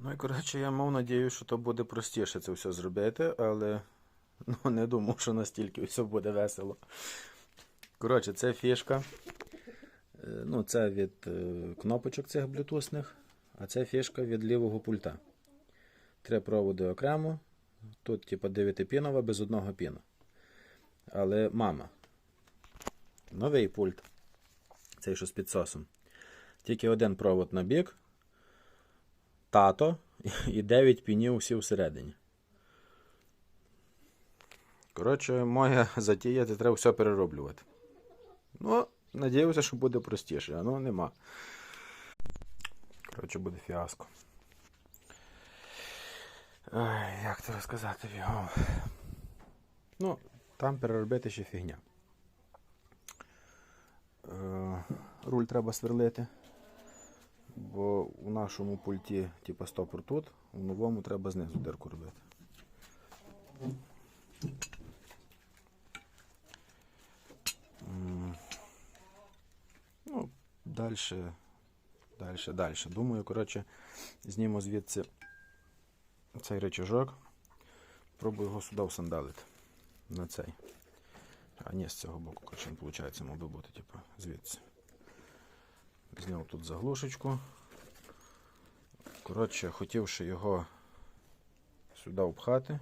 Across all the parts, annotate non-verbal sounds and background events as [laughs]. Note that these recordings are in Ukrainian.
Ну і коротше, я мав надію, що то буде простіше це все зробити, але ну, не думав, що настільки все буде весело. Коротше, це фішка. Е, Ну, це від е, кнопочок цих блютусних, а це фішка від лівого пульта. Три проводи окремо. Тут, типу, 9-пінова без одного піну. Але мама. Новий пульт. Цей що з підсосом. Тільки один провод на бік, тато [laughs] і 9 пінів всі всередині. Коротше, моя [laughs] затія, це треба все перероблювати. Ну, надіюся, що буде простіше, а ну нема. Коротше, буде фіаско. Ай, як це розказати його? Ну, там переробити ще фігня. Е, руль треба сверлити. Бо у нашому пульті, типу, стопор тут, у новому треба знизу дирку робити. Ну, далі, далі, далі. Думаю, коротше, зніму звідси цей речажок. Пробую його сюди всандалити. На цей. А ні, з цього боку, коротше, виходить, мав би бути, типу, звідси. Зняв тут заглушечку. Коротше, хотівши його сюди впхати,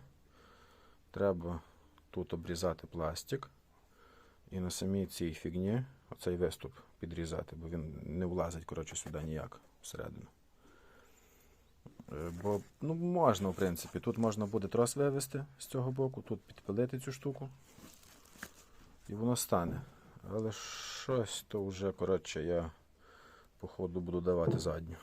треба тут обрізати пластик і на самій цій фігні оцей виступ підрізати, бо він не влазить коротше, сюди ніяк всередину. Е, Бо ну, можна, в принципі, тут можна буде трос вивести з цього боку, тут підпилити цю штуку. І воно стане. Але щось то вже, коротше, я походу буду давати задню.